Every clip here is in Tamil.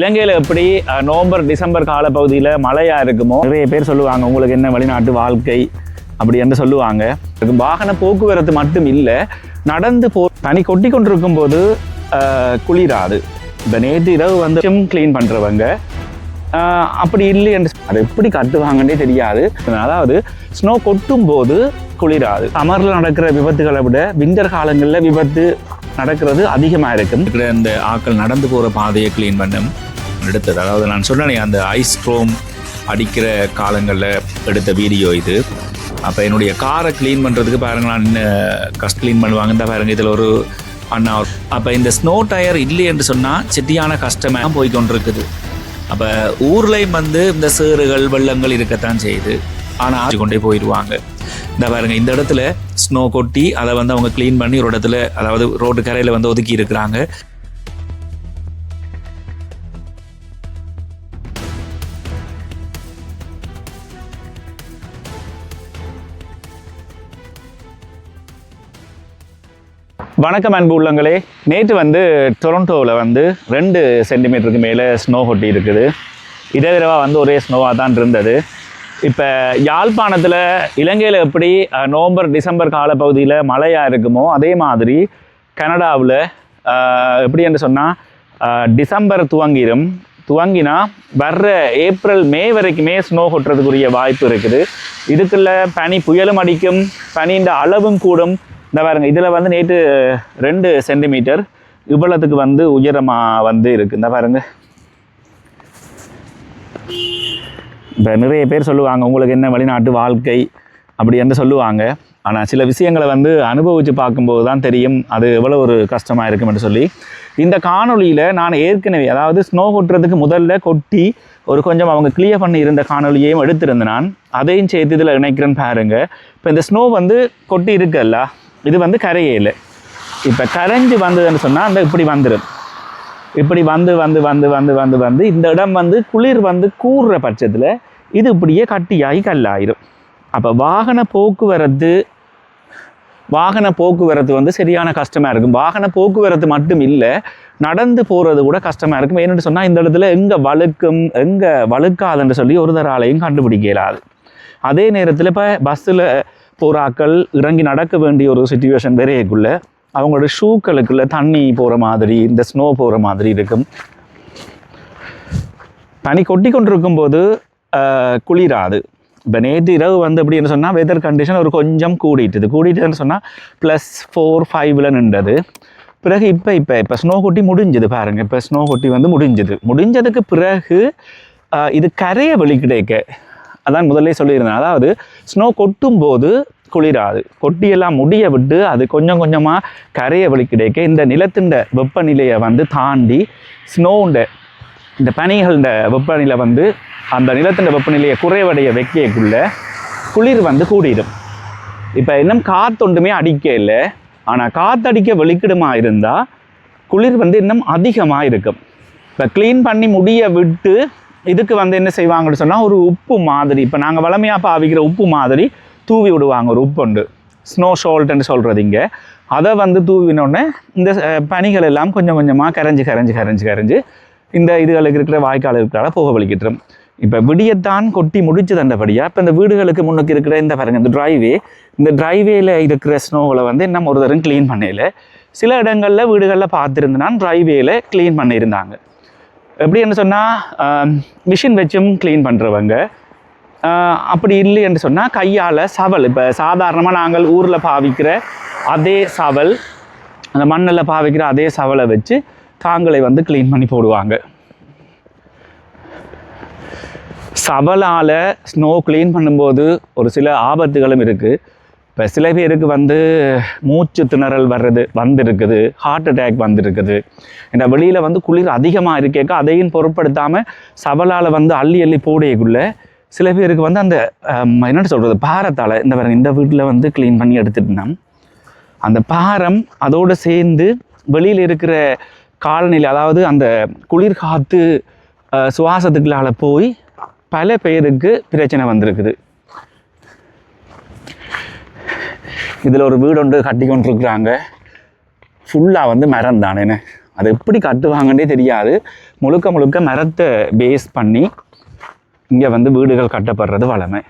இலங்கையில் எப்படி நவம்பர் டிசம்பர் காலப்பகுதியில் மழையாக இருக்குமோ நிறைய பேர் சொல்லுவாங்க உங்களுக்கு என்ன வெளிநாட்டு வாழ்க்கை? அப்படி என்று சொல்லுவாங்க. வாகன போக்குவரத்து மட்டும் இல்லை நடந்து போ தனி கொட்டி கொண்டிருக்கும் போது குளிராது. இப்போ நேற்று இரவு வந்து க்ளீன் பண்ணுறவங்க அப்படி இல்லை என்று அதை எப்படி கட்டுவாங்கன்னே தெரியாது. அதாவது ஸ்னோ கொட்டும் போது குளிராது. அமரில் நடக்கிற விபத்துகளை விட விண்டர் காலங்களில் விபத்து நடக்கிறது அதிகமாக இருக்கும். இந்த ஆட்கள் நடந்து போகிற பாதையை க்ளீன் பண்ணும். எடுத்தது. அதாவது நான் சொன்னேனே அந்த ஐஸ் க்ரோம் அடிக்கிற காலங்களில் எடுத்த வீடியோ இது. அப்போ என்னுடைய காரை க்ளீன் பண்ணுறதுக்கு பாருங்கள் நான் கஸ்ட் க்ளீன் பண்ணுவாங்க. இந்த பாருங்க இதில் ஒரு அண்ணா அப்போ இந்த ஸ்னோ டயர் இல்லை என்று சொன்னால் சிட்டியான கஷ்டமாக போய் கொண்டிருக்குது. அப்போ ஊர்லேயும் வந்து இந்த சேறுகள் வெள்ளங்கள் இருக்கத்தான் செய்யுது. ஆனால் ஆச்சு கொண்டே போயிடுவாங்க இந்த பாருங்க இந்த இடத்துல ஸ்னோ கொட்டி அதை வந்து அவங்க க்ளீன் பண்ணி ஒரு இடத்துல அதாவது ரோட்டு கரையில் வந்து ஒதுக்கி இருக்கிறாங்க. வணக்கம் அன்பு உள்ளங்களே. நேற்று வந்து டொரண்டோவில் வந்து ரெண்டு சென்டிமீட்டருக்கு மேலே ஸ்னோ கொட்டி இருக்குது. இதே தடவை வந்து ஒரே ஸ்னோவாக தான் இருந்தது. இப்போ யாழ்ப்பாணத்தில் இலங்கையில் எப்படி நவம்பர் டிசம்பர் காலப்பகுதியில் மழையாக இருக்குமோ அதே மாதிரி கனடாவில் எப்படி என்று சொன்னால் டிசம்பர் துவங்கிடும் துவங்கினா வர்ற ஏப்ரல் மே வரைக்குமே ஸ்னோ கொட்டுறதுக்குரிய வாய்ப்பு இருக்குது. இதுக்குள்ள பனி புயலும் அடிக்கும் பனியின் அளவும் கூடும். இந்த பாருங்க இதில் வந்து நேற்று ரெண்டு சென்டிமீட்டர் இவ்வளத்துக்கு வந்து உயரமாக வந்து இருக்குது இந்த பாருங்க. இப்போ நிறைய பேர் சொல்லுவாங்க உங்களுக்கு என்ன வெளிநாட்டு வாழ்க்கை? அப்படி என்று சொல்லுவாங்க. ஆனால் சில விஷயங்களை வந்து அனுபவித்து பார்க்கும்போது தான் தெரியும் அது எவ்வளோ ஒரு கஷ்டமாக இருக்கும் என்று சொல்லி. இந்த காணொளியில் நான் ஏற்கனவே அதாவது ஸ்னோ கொட்டுறதுக்கு முதல்ல கொட்டி ஒரு கொஞ்சம் அவங்க கிளியர் பண்ணி இருந்த காணொளியையும் எடுத்திருந்தேன் நான். அதையும் சேர்த்து இதில் இணைக்கிறேன்னு பாருங்கள் இப்போ இந்த ஸ்னோ வந்து கொட்டி இருக்குல்ல இது வந்து கரையேல இப்போ கரைஞ்சி வந்ததுன்னு சொன்னால் அந்த இப்படி வந்துடும் இப்படி வந்து வந்து வந்து வந்து வந்து வந்து இந்த இடம் வந்து குளிர் வந்து கூறுற பட்சத்தில் இது இப்படியே கட்டியாகி கல்லாயிரும். அப்போ வாகன போக்குவரத்து வாகன போக்குவரத்து வந்து சரியான கஷ்டமாக இருக்கும். வாகன போக்குவரத்து மட்டும் இல்லை நடந்து போகிறது கூட கஷ்டமாக இருக்கும். ஏன்னு சொன்னால் இந்த இடத்துல எங்கே வழுக்கும் எங்கே வழுக்காதுன்னு சொல்லி ஒரு தராலையும் கண்டுபிடிக்க இயலாது. அதே நேரத்தில் இப்போ பஸ்ஸில் போகிறாக்கள் இறங்கி நடக்க வேண்டிய ஒரு சுச்சுவேஷன் வரையக்குள்ள அவங்களோட ஷூக்களுக்குள்ள தண்ணி போகிற மாதிரி இந்த ஸ்னோ போகிற மாதிரி இருக்கும். பனி கொட்டி கொண்டிருக்கும் போது குளிராது. இப்போ நேற்று இரவு வந்து அப்படின்னு சொன்னால் வெதர் கண்டிஷன் ஒரு கொஞ்சம் கூடிட்டுது. கூடிட்டுன்னு சொன்னால் ப்ளஸ் ஃபோர் ஃபைவ்ல நின்றது. பிறகு இப்போ இப்போ இப்போ ஸ்னோ கொட்டி முடிஞ்சுது பாருங்கள் இப்போ ஸ்னோ கொட்டி வந்து முடிஞ்சுது. முடிஞ்சதுக்கு பிறகு இது கரையை வெளிக்கிடைக்க அதான் முதல்ல சொல்லியிருந்தேன். அதாவது ஸ்னோ கொட்டும் போது குளிராது. கொட்டியெல்லாம் முடிய விட்டு அது கொஞ்சம் கொஞ்சமாக கரையை வெளிக்கிடைக்க இந்த நிலத்தின் வெப்பநிலையை வந்து தாண்டி ஸ்னோண்ட இந்த பனிகள வெப்பநிலை வந்து அந்த நிலத்தின் வெப்பநிலையை குறைவடைய வைக்கக்குள்ள குளிர் வந்து கூடிடும். இப்போ இன்னும் காத்தொண்டுமே அடிக்க இல்லை. ஆனால் காத்தடிக்க வெளிக்கிடுமா இருந்தால் குளிர் வந்து இன்னும் அதிகமாக இருக்கும் இப்போ க்ளீன் பண்ணி முடிய விட்டு இதுக்கு வந்து என்ன செய்வாங்கன்னு சொன்னால் ஒரு உப்பு மாதிரி இப்போ நாங்கள் வளமையாக பாவிக்கிற உப்பு மாதிரி தூவி விடுவாங்க. ஒரு உப்பு உண்டு. ஸ்னோ ஷோல்ட்டுன்னு சொல்கிறது இங்கே. அதை வந்து தூவினோடனே இந்த பனிகள் எல்லாம் கொஞ்சம் கொஞ்சமாக கரைஞ்சி கரைஞ்சு கரைஞ்சு கரைஞ்சு இந்த இதுகளுக்கு இருக்கிற வாய்க்கால் இருக்கிறால போக வலிக்கிட்டுரும் இப்போ விடியத்தான் கொட்டி முடிச்சு தண்டபடியாக இப்போ இந்த வீடுகளுக்கு முன்னுக்கு இருக்கிற இந்த பாருங்கள் இந்த டிரைவே இந்த டிரைவேல இருக்கிற ஸ்னோவில் வந்து இன்னும் ஒரு தரம் க்ளீன் பண்ணல சில இடங்களில் வீடுகளில் பார்த்துருந்தனா டிரைவேல க்ளீன் பண்ணியிருந்தாங்க. எப்படி என்ன சொன்னால் மிஷின் வச்சும் க்ளீன் பண்ணுறவங்க அப்படி இல்லை என்று சொன்னால் கையால் சவல் இப்போ சாதாரணமாக நாங்கள் ஊரில் பாவிக்கிற அதே சவல் அந்த மண்ணில் பாவிக்கிற அதே சவலை வச்சு தாங்களை வந்து க்ளீன் பண்ணி போடுவாங்க. சவலால் ஸ்னோ க்ளீன் பண்ணும்போது ஒரு சில ஆபத்துகளும் இருக்குது இப்போ சில பேருக்கு வந்து மூச்சு திணறல் வர்றது வந்திருக்குது ஹார்ட் அட்டாக் வந்திருக்குது. இந்த வெளியில் வந்து குளிர் அதிகமாக இருக்கேக்க அதையும் பொருட்படுத்தாமல் சவலால் வந்து அள்ளி அள்ளி போடையக்குள்ளே சில பேருக்கு வந்து அந்த ஆம், என்ன சொல்கிறது பாரத்தால் இந்த பாருங்க இந்த வீட்டில் வந்து க்ளீன் பண்ணி எடுத்துட்டோம்னா அந்த பாரம் அதோடு சேர்ந்து வெளியில் இருக்கிற காலநிலை அதாவது அந்த குளிர் காற்று சுவாசத்துக்களால் போய் பல பேருக்கு பிரச்சனை வந்திருக்குது. இதில் ஒரு வீடு ஒன்று கட்டி கொண்டிருக்கிறாங்க ஃபுல்லாக வந்து மரம் தானேன்னு அது எப்படி கட்டுவாங்கன்னே தெரியாது. முழுக்க முழுக்க மரத்தை பேஸ் பண்ணி இங்கே வந்து வீடுகள் கட்டப்படுறது வளமை.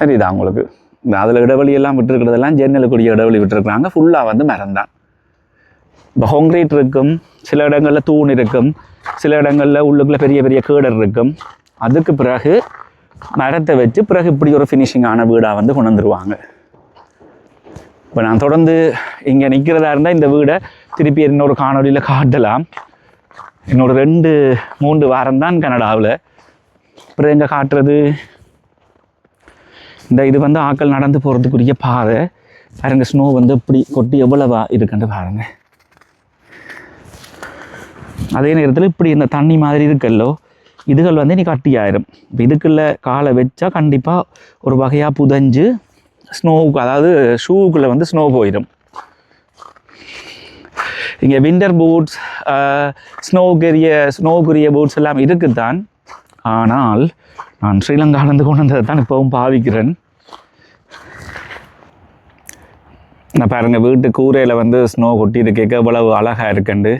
தெரியுதா உங்களுக்கு? இந்த அதில் இடைவெளியெல்லாம் விட்டுருக்கிறதெல்லாம் ஜெர்னலுக்குரிய இடைவெளி விட்டுருக்குறாங்க. ஃபுல்லாக வந்து மரம் தான். இப்போ ஹோங்ரேட் இருக்கும் சில இடங்களில் தூண் இருக்கும் சில இடங்களில் உள்ளுக்குள்ள பெரிய பெரிய கேடர் இருக்கும். அதுக்கு பிறகு மரத்தை வச்சு பிறகு இப்படி ஒரு ஃபினிஷிங்கான வீடாக வந்து கொண்டு வந்துருவாங்க. இப்போ நான் தொடர்ந்து இங்கே நிற்கிறதா இருந்தால் இந்த வீடை திருப்பி இன்னொரு காணொலியில் காட்டலாம். இன்னொரு ரெண்டு மூன்று வாரம் தான் கனடாவில். அப்புறம் எங்கே காட்டுறது? இந்த இது வந்து ஆக்கள் நடந்து போகிறதுக்குரிய பாதை. பாருங்க ஸ்னோ வந்து இப்படி கொட்டி எவ்வளவா இருக்குன்னு பாருங்கள் அதே நேரத்தில் இப்படி இந்த தண்ணி மாதிரி இருக்கல்லோ இதுகள் வந்து நீ கட்டியாயிரும். இப்போ இதுக்குள்ள காலை வச்சா கண்டிப்பாக ஒரு வகையாக புதஞ்சு ஸ்னோவுக்கு அதாவது ஷூவுக்குள்ளே வந்து ஸ்னோ போயிடும் இங்கே விண்டர் பூட்ஸ் ஸ்னோவுக்குரிய ஸ்னோவுக்குரிய பூட்ஸ் எல்லாம் இருக்குது தான் ஆனால் நான் ஸ்ரீலங்காலேருந்து கொண்டு வந்ததை தான் இப்போவும் பாவிக்கிறேன். நான் பாருங்கள் வீட்டு கூரையில் வந்து ஸ்னோ கொட்டியிருக்கு கேட்க அழகாக இருக்குண்டு.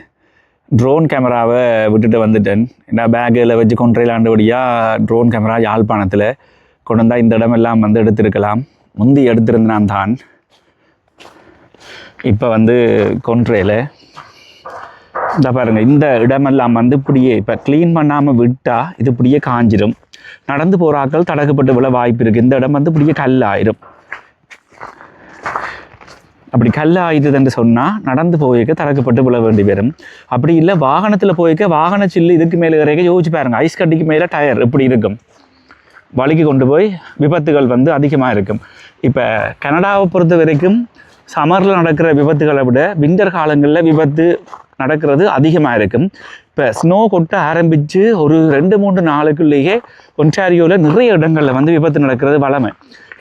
ட்ரோன் கேமராவை விட்டுட்டு வந்துட்டேன். என்ன பேக்கில் வச்சு கொன்றையிலாண்டபடியாக ட்ரோன் கேமரா யாழ்ப்பாணத்தில் கொண்டு வந்தால் இந்த இடமெல்லாம் வந்து எடுத்திருக்கலாம். முந்தி எடுத்திருந்தான் தான். இப்போ வந்து கொன்றையில் இந்த பாருங்கள் இந்த இடமெல்லாம் வந்து இப்படியே இப்போ க்ளீன் பண்ணாமல் விட்டால் இது இப்படியே காஞ்சிரும். நடந்து போகிற ஆட்கள் விழ வாய்ப்பு இருக்குது இந்த இடம் வந்து இப்படியே கல்லாயிரும். அப்படி கல் ஆயுதுன்னு சொன்னால் நடந்து போயிருக்க தடக்கப்பட்டு விழ வேண்டி வரும். அப்படி இல்லை வாகனத்தில் போயிருக்க வாகன சில்லு இதுக்கு மேலே இறக்க யோசிச்சு பாருங்க. ஐஸ் கட்டிக்கு மேலே டயர் எப்படி இருக்கும். வலிக்கு கொண்டு போய் விபத்துகள் வந்து அதிகமாக இருக்கும். இப்போ கனடாவை பொறுத்த வரைக்கும் சமரில் நடக்கிற விபத்துகளை விட விண்டர் காலங்களில் விபத்து நடக்கிறது அதிகமாக இருக்கும். இப்போ ஸ்னோ கொட்ட ஆரம்பித்து ஒரு ரெண்டு மூன்று நாளுக்குள்ளேயே ஒன்டாரியோவில் நிறைய இடங்களில் வந்து விபத்து நடக்கிறது வளமை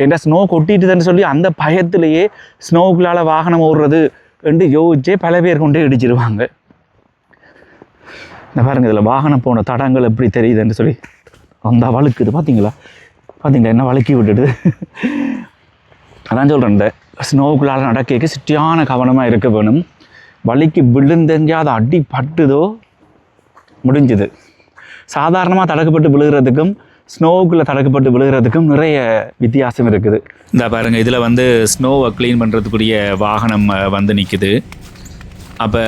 ஏன்னா ஸ்னோ கொட்டிட்டுதுன்னு சொல்லி அந்த பயத்திலேயே ஸ்னோவுக்குள்ளால் வாகனம் ஓடுறது என்று யோசிச்சே பல பேர் கொண்டே இடிச்சிருவாங்க. இந்த பாருங்க இதில் வாகனம் போன தடங்கள் எப்படி தெரியுதுன்னு சொல்லி. அந்த வழுக்குது பார்த்தீங்களா பார்த்தீங்களா என்ன வழுக்கி விட்டுடுது? அதான் சொல்கிறேன் இந்த ஸ்னோவுக்குள்ளால் நடக்க சிட்டியான கவனமாக இருக்க வேணும். வலிக்கு விழுந்தெஞ்சா அது அடி பட்டுதோ முடிஞ்சுது. சாதாரணமாக தடக்கப்பட்டு விழுகிறதுக்கும் ஸ்னோவுக்குள்ளே தடக்கப்பட்டு விழுகிறதுக்கும் நிறைய வித்தியாசம் இருக்குது. இந்த பாருங்கள் இதில் வந்து ஸ்னோவை க்ளீன் பண்ணுறதுக்குரிய வாகனம் வந்து நிற்குது அப்போ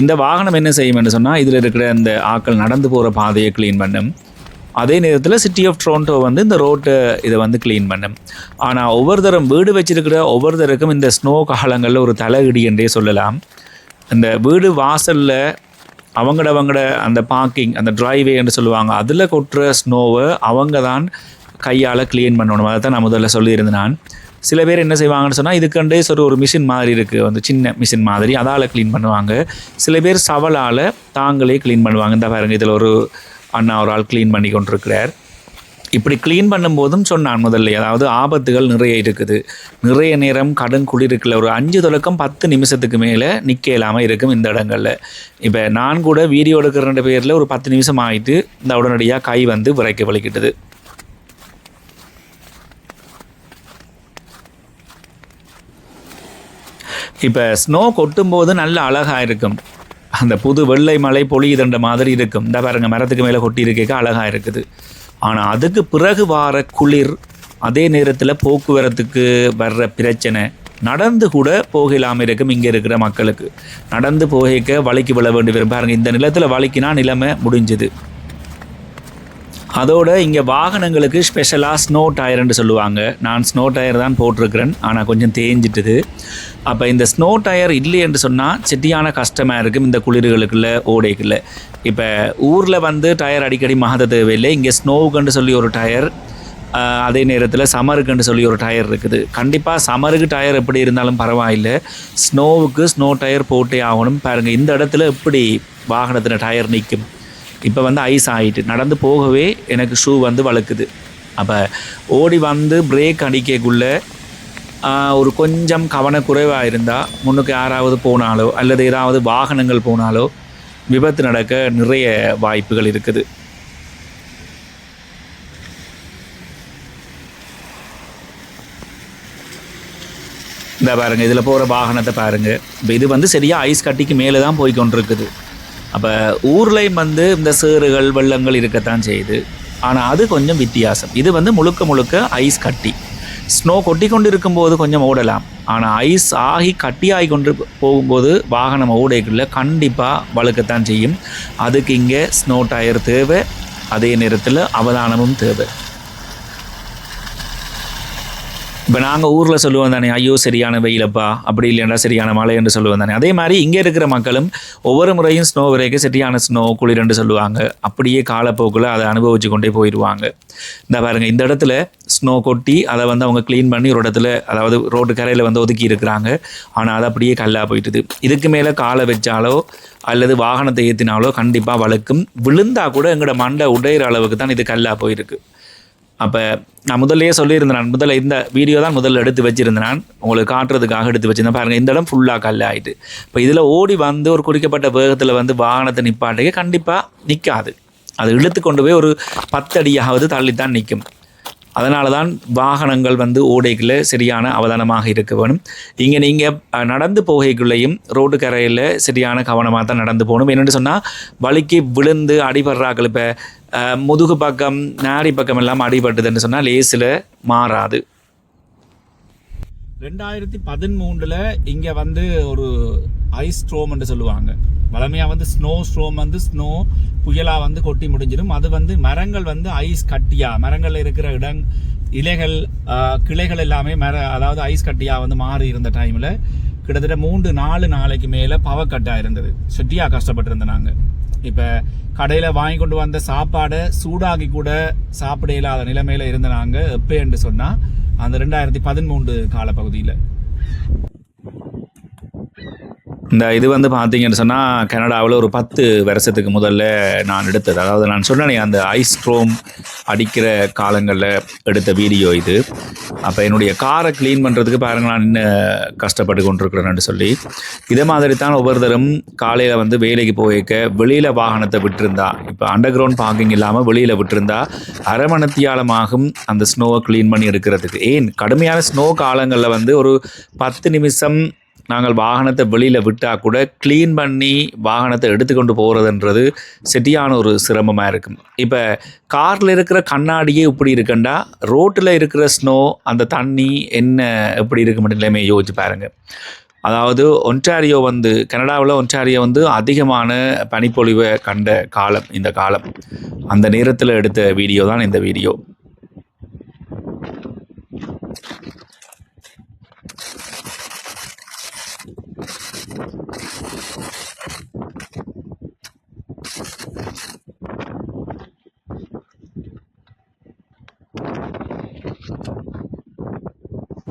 இந்த வாகனம் என்ன செய்யும்னு சொன்னால் இதில் இருக்கிற அந்த ஆக்கள் நடந்து போகிற பாதையை க்ளீன் பண்ணும். அதே நேரத்தில் சிட்டி ஆஃப் ட்ரோண்டோ வந்து இந்த ரோட்டை இதை வந்து க்ளீன் பண்ணும். ஆனால் ஒவ்வொரு வீடு வச்சிருக்கிற ஒவ்வொருத்தருக்கும் இந்த ஸ்னோ காலங்களில் ஒரு தலையிடி என்றே சொல்லலாம். இந்த வீடு வாசலில் அவங்கட அவங்கட அந்த பார்க்கிங் அந்த டிரைவே என்று சொல்லுவாங்க அதில் கொட்டுற ஸ்னோவை அவங்க தான் கையால் க்ளீன் பண்ணணும். அதை தான் நான் முதல்ல சொல்லியிருந்தேன் நான். சில பேர் என்ன செய்வாங்கன்னு சொன்னால் இதுக்கண்டே சரி ஒரு மிஷின் மாதிரி இருக்குது வந்து சின்ன மிஷின் மாதிரி அதால் க்ளீன் பண்ணுவாங்க. சில பேர் சவலால் தாங்களே க்ளீன் பண்ணுவாங்க. இந்த பாருங்க இதில் ஒரு அண்ணா ஒரு ஆள் க்ளீன் பண்ணி கொண்டிருக்கிறார். இப்படி க்ளீன் பண்ணும்போதும் சொன்னான் முதல்ல அதாவது ஆபத்துகள் நிறைய இருக்குது. நிறைய நேரம் கடும் குளிருக்குள்ள ஒரு அஞ்சு தொடக்கம் பத்து நிமிஷத்துக்கு மேலே நிற்க இல்லாமல் இருக்கும் இந்த இடங்களில். இப்போ நான் கூட வீடியோ எடுக்கிற பேரில் ஒரு பத்து நிமிஷம் ஆயிட்டு இந்த உடனடியாக கை வந்து விரைக்க வலிக்கிட்டது. இப்போ ஸ்னோ கொட்டும்போது நல்ல அழகாக இருக்கும். அந்த புது வெள்ளை மலை பொழியுதண்ட மாதிரி இருக்கும். இந்த பாருங்க மரத்துக்கு மேலே கொட்டி இருக்க அழகாக இருக்குது. ஆனால் அதுக்கு பிறகு வார குளிர் அதே நேரத்தில் போக்குவரத்துக்கு வர்ற பிரச்சனை நடந்து கூட போகலாமல் இருக்கும் இங்கே இருக்கிற மக்களுக்கு. நடந்து போகிக்க வழிக்கு விழ வேண்டி வரும். பாருங்க இந்த நிலத்தில் வலிக்கினா நிலைமை முடிஞ்சுது. அதோட இங்கே வாகனங்களுக்கு ஸ்பெஷலாக ஸ்னோ டயர்னு சொல்லுவாங்க. நான் ஸ்னோ டயர் தான் போட்டிருக்கிறேன். ஆனால் கொஞ்சம் தேஞ்சிட்டுது. அப்போ இந்த ஸ்னோ டயர் இல்லைன்னு சொன்னால் சிட்டியான கஷ்டமாக இருக்கும் இந்த குளிர்களுக்குள்ள ஓடைக்குள்ள. இப்போ ஊரில் வந்து டயர் அடிக்கடி மாத தேவையில்லை. இங்கே ஸ்னோவுக்குன்னு சொல்லி ஒரு டயர் அதே நேரத்தில் சம்மருக்குன்னு சொல்லி ஒரு டயர் இருக்குது. கண்டிப்பாக சம்மருக்கு டயர் எப்படி இருந்தாலும் பரவாயில்லை. ஸ்னோவுக்கு ஸ்னோ டயர் போட்டே ஆகணும். பாருங்கள் இந்த இடத்துல எப்படி வாகனத்தில் டயர் நிற்கும் இப்போ வந்து ஐஸ் ஆகிட்டு நடந்து போகவே எனக்கு ஷூ வந்து வழுக்குது. அப்போ ஓடி வந்து பிரேக் அடிக்கக்குள்ளே ஒரு கொஞ்சம் கவனக்குறைவாக இருந்தால் முன்னுக்கு யாராவது போனாலோ அல்லது ஏதாவது வாகனங்கள் போனாலோ விபத்து நடக்க நிறைய வாய்ப்புகள் இருக்குது இந்த பாருங்க இதில் போகிற வாகனத்தை பாருங்க இப்போ இது வந்து சரியாக ஐஸ் கட்டிக்கு மேலே தான் போய் கொண்டிருக்குது அப்போ ஊர்லேயும் வந்து இந்த சேறுகள் வெள்ளங்கள் இருக்கத்தான் செய்யுது ஆனால் அது கொஞ்சம் வித்தியாசம் இது வந்து முழுக்க முழுக்க ஐஸ் கட்டி ஸ்னோ கொட்டி கொண்டு இருக்கும்போது கொஞ்சம் ஓடலாம். ஆனால் ஐஸ் ஆகி கட்டியாகி கொண்டு போகும்போது வாகனம் ஓடைக்குள்ள கண்டிப்பாக வழுக்கத்தான் செய்யும். அதுக்கு இங்கே ஸ்னோ டயர் தேவை. அதே நேரத்தில் அவதானமும் தேவை. இப்போ நாங்கள் ஊரில் சொல்லுவோம் தானே ஐயோ சரியான வெயிலப்பா அப்படி இல்லைன்னா சரியான மழை என்று சொல்லுவோம் தானே. அதே மாதிரி இங்கே இருக்கிற மக்களும் ஒவ்வொரு முறையும் ஸ்னோ வரைக்கும் சரியான ஸ்னோ குளிர் என்று சொல்லுவாங்க. அப்படியே காலப்போக்கில் அதை அனுபவிச்சு கொண்டே போயிடுவாங்க இந்த பாருங்க இந்த இடத்துல ஸ்னோ கொட்டி அதை வந்து அவங்க க்ளீன் பண்ணி ஒரு இடத்துல அதாவது ரோட்டு கரையில் வந்து ஒதுக்கி இருக்கிறாங்க. ஆனால் அது அப்படியே கல்லாக போயிட்டுது. இதுக்கு மேலே காலை வச்சாலோ அல்லது வாகனத்தை ஏற்றினாலோ கண்டிப்பாக வழுக்கும். விழுந்தா கூட எங்களோட மண்டை உடையிற அளவுக்கு தான் இது கல்லாக போயிருக்கு. அப்போ நான் முதல்லையே சொல்லியிருந்தேன் நான் முதல்ல இந்த வீடியோ தான் முதல்ல எடுத்து வச்சுருந்தேன். நான் உங்களுக்கு காட்டுறதுக்காக எடுத்து வச்சுருந்தேன். பாருங்கள் இந்த இடம் ஃபுல்லாக கல் ஆயிட்டு இப்போ இதில் ஓடி வந்து ஒரு குறிக்கப்பட்ட வேகத்தில் வந்து வாகனத்தை நிப்பாட்டுக்க கண்டிப்பாக நிற்காது அது இழுத்து கொண்டு போய் ஒரு பத்தடியாவது தள்ளித்தான் நிற்கும் அதனால தான் வாகனங்கள் வந்து ஓடைகளில் சரியான அவதானமாக இருக்க வேணும். இங்கே நீங்கள் நடந்து போகைக்குள்ளேயும் ரோடு கரையில் சரியான கவனமாக தான் நடந்து போகணும். என்னென்னு சொன்னால் வலிக்கு விழுந்து அடிபடுறாக்கள் இப்போ முதுகு பக்கம் நாடி பக்கம் எல்லாம் அடிபட்டுதுன்னு சொன்னால் லேசில் மாறாது. ரெண்டாயிரத்தி பதிமூன்றில் இங்கே வந்து ஒரு ஐஸ் ஸ்ட்ரோம் என்று சொல்லுவாங்க. வளமையாக வந்து ஸ்னோ ஸ்ட்ரோம் வந்து ஸ்னோ புயலாக வந்து கொட்டி முடிஞ்சிடும். அது வந்து மரங்கள் வந்து ஐஸ் கட்டியாக மரங்கள் இருக்கிற இடம் இலைகள் கிளைகள் எல்லாமே மர அதாவது ஐஸ் கட்டியாக வந்து மாறி இருந்த டைமில் கிட்டத்தட்ட மூன்று நாலு நாளைக்கு மேலே பவக்கட்டாக இருந்தது சுட்டியாக கஷ்டப்பட்டிருந்தோம் நாங்கள் இப்போ கடையில் வாங்கி கொண்டு வந்த சாப்பாடை சூடாகி கூட சாப்பிட இல்லாத நிலைமையில் இருந்த நாங்கள் எப்போ என்று சொன்னால் அந்த ரெண்டாயிரத்தி பதிமூன்று காலப்பகுதியில். இந்த இது வந்து பார்த்தீங்கன்னு சொன்னால் கனடாவில் ஒரு பத்து வருஷத்துக்கு முதல்ல நான் எடுத்தது. அதாவது நான் சொன்னேனே அந்த ஐஸ் ஸ்ட்ரோம் அடிக்கிற காலங்களில் எடுத்த வீடியோ இது. அப்போ என்னுடைய காரை க்ளீன் பண்ணுறதுக்கு பாருங்கள் நான் இன்னும் கஷ்டப்பட்டு கொண்டிருக்கிறேன்னு சொல்லி. இதே மாதிரி தான் ஒவ்வொருத்தரும் காலையில் வந்து வேலைக்கு போயிருக்க வெளியில் வாகனத்தை விட்டுருந்தா இப்போ அண்டர் கிரவுண்ட் பார்க்கிங் இல்லாமல் வெளியில் விட்டுருந்தா அரை மணத்தியாலமாகும் அந்த ஸ்னோவை க்ளீன் பண்ணி எடுக்கிறதுக்கு. ஏன்? கடுமையான ஸ்னோ காலங்களில் வந்து ஒரு பத்து நிமிஷம் நாங்கள் வாகனத்தை வெளியில் விட்டால் கூட க்ளீன் பண்ணி வாகனத்தை எடுத்துக்கொண்டு போகிறதுன்றது செட்டியான ஒரு சிரமமாக இருக்கும். இப்போ காரில் இருக்கிற கண்ணாடியே இப்படி இருக்குண்டா? ரோட்டில் இருக்கிற ஸ்னோ அந்த தண்ணி என்ன எப்படி இருக்கு மட்டும் எல்லாமே யோசிச்சு பாருங்கள் அதாவது ஒன்டாரியோ வந்து கனடாவில் ஒன்டாரியோ வந்து அதிகமான பனிப்பொழிவை கண்ட காலம் இந்த காலம். அந்த நேரத்தில் எடுத்த வீடியோ தான் இந்த வீடியோ.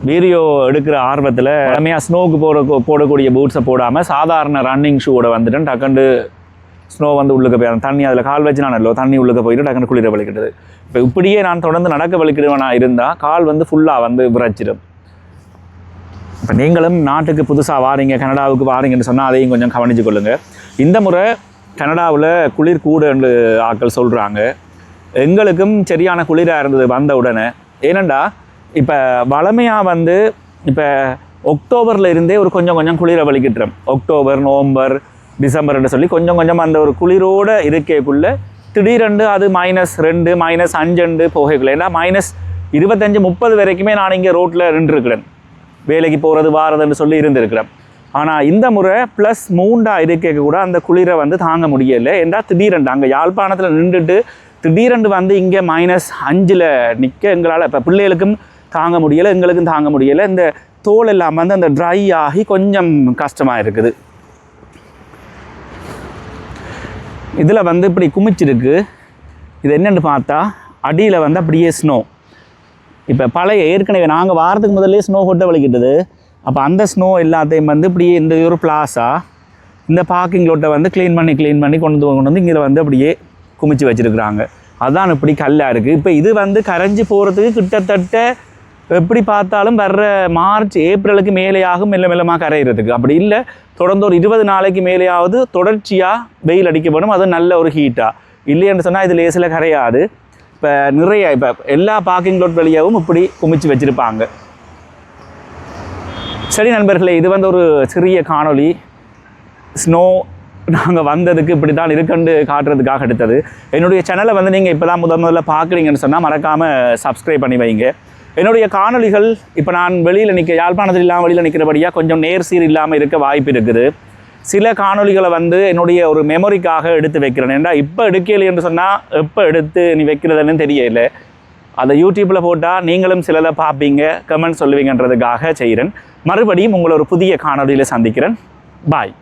வீடியோ எடுக்கிற ஆர்வத்தில் பழமையாக ஸ்னோவுக்கு போட போடக்கூடிய பூட்ஸை போடாமல் சாதாரண ரன்னிங் ஷூவோட வந்துட்டு டக்குண்டு ஸ்னோ வந்து உள்ளுக்க போய் தண்ணி அதில் கால் வச்சு நான் இல்லை தண்ணி உள்ளுக்க போயிட்டு டக்குனு குளிர வலிக்கிட்டது. இப்போ இப்படியே நான் தொடர்ந்து நடக்க வலிக்கிடுவேனா இருந்தால் கால் வந்து ஃபுல்லாக வந்து விரைச்சிடும் இப்போ நீங்களும் நாட்டுக்கு புதுசாக வாரீங்க கனடாவுக்கு வாரீங்கன்னு சொன்னால் அதையும் கொஞ்சம் கவனிச்சு கொள்ளுங்கள் இந்த முறை கனடாவில் குளிர் கூடுன்னு ஆட்கள் சொல்கிறாங்க எங்களுக்கும் சரியான குளிராக இருந்தது வந்த உடனே. ஏனண்டா இப்போ வளமையாக வந்து இப்போ ஒக்டோபரில் இருந்தே ஒரு கொஞ்சம் கொஞ்சம் குளிரை வலிக்கிட்டுறோம் அக்டோபர் நவம்பர் டிசம்பர்னு சொல்லி கொஞ்சம் கொஞ்சம் அந்த ஒரு குளிரோட இருக்கைக்குள்ளே திடீரெண்டு அது மைனஸ் ரெண்டு மைனஸ் அஞ்சுண்டு போகைக்குள்ள. ஏன்னா மைனஸ் இருபத்தஞ்சு முப்பது வரைக்குமே நான் இங்கே ரோட்டில் நின்றுருக்கிறேன். வேலைக்கு போகிறது வாரதுன்னு சொல்லி இருந்திருக்கிறேன். ஆனால் இந்த முறை ப்ளஸ் மூண்டாக இருக்க கூட அந்த குளிரை வந்து தாங்க முடியலை. ஏண்டா திடீரெண்டு அங்கே யாழ்ப்பாணத்தில் நின்றுட்டு திடீரெண்டு வந்து இங்கே மைனஸ் அஞ்சில் நிற்க எங்களால் இப்போ பிள்ளைகளுக்கும் தாங்க முடியலை எங்களுக்கும் தாங்க முடியலை. இந்த தோல் எல்லாம் வந்து அந்த ட்ரை ஆகி கொஞ்சம் கஷ்டமாக இருக்குது இதில் வந்து இப்படி குமிச்சிருக்கு. இது என்னென்னு பார்த்தா அடியில் வந்து அப்படியே ஸ்னோ இப்போ பழைய ஏற்கனவே நாங்கள் வாரத்துக்கு முதல்லே ஸ்னோ கொட்ட வலிக்கிட்டது அப்போ அந்த ஸ்னோ எல்லாத்தையும் வந்து இப்படியே இந்த ஒரு பிளாஸா இந்த பார்க்கிங் லோட்டை வந்து க்ளீன் பண்ணி க்ளீன் பண்ணி கொண்டு வந்து கொண்டு வந்து இங்கே வந்து அப்படியே குமிச்சு வச்சுருக்குறாங்க. அதான் இப்படி கல்லாக இருக்குது இப்போ இது வந்து கரைஞ்சி போகிறதுக்கு கிட்டத்தட்ட எப்படி பார்த்தாலும் வர்ற மார்ச் ஏப்ரலுக்கு மேலேயாகும் மெல்ல மெல்லமாக கரையிறதுக்கு. அப்படி இல்லை தொடர்ந்து ஒரு இருபது நாளைக்கு மேலேயாவது தொடர்ச்சியாக வெயில் அடிக்கப்படும். அது நல்ல ஒரு ஹீட்டாக இல்லைன்னு சொன்னால் இது லேசில் கரையாது. இப்போ நிறைய இப்போ எல்லா பார்க்கிங் லோட் வழியாகவும் இப்படி குமிச்சு வச்சுருப்பாங்க. சரி நண்பர்களே இது வந்து ஒரு சிறிய காணொளி. ஸ்னோ நாங்கள் வந்ததுக்கு இப்படி தான் இருக்கண்டு காட்டுறதுக்காக எடுத்தது. என்னுடைய சேனலை வந்து நீங்கள் இப்போ தான் முதல் முதல்ல பார்க்குறீங்கன்னு சொன்னால் மறக்காமல் சப்ஸ்கிரைப் பண்ணி வைங்க. என்னுடைய காணொளிகள் இப்போ நான் வெளியில் நிற்க யாழ்ப்பாணத்தில் இல்லாமல் வெளியில் நிற்கிறபடியாக கொஞ்சம் நேர் சீர் இல்லாமல் இருக்க வாய்ப்பு இருக்குது. சில காணொளிகளை வந்து என்னுடைய ஒரு மெமரிக்காக எடுத்து வைக்கிறேன். ஏன்டா இப்போ எடுக்கலை என்று சொன்னால் எப்போ எடுத்து நீ வைக்கிறதுன்னு தெரியல. அதை யூடியூப்பில் போட்டால் நீங்களும் சிலதை பார்ப்பீங்க கமெண்ட் சொல்லுவீங்கன்றதுக்காக செய்கிறேன். மறுபடியும் உங்களை ஒரு புதிய காணொளியில் சந்திக்கிறேன். பாய்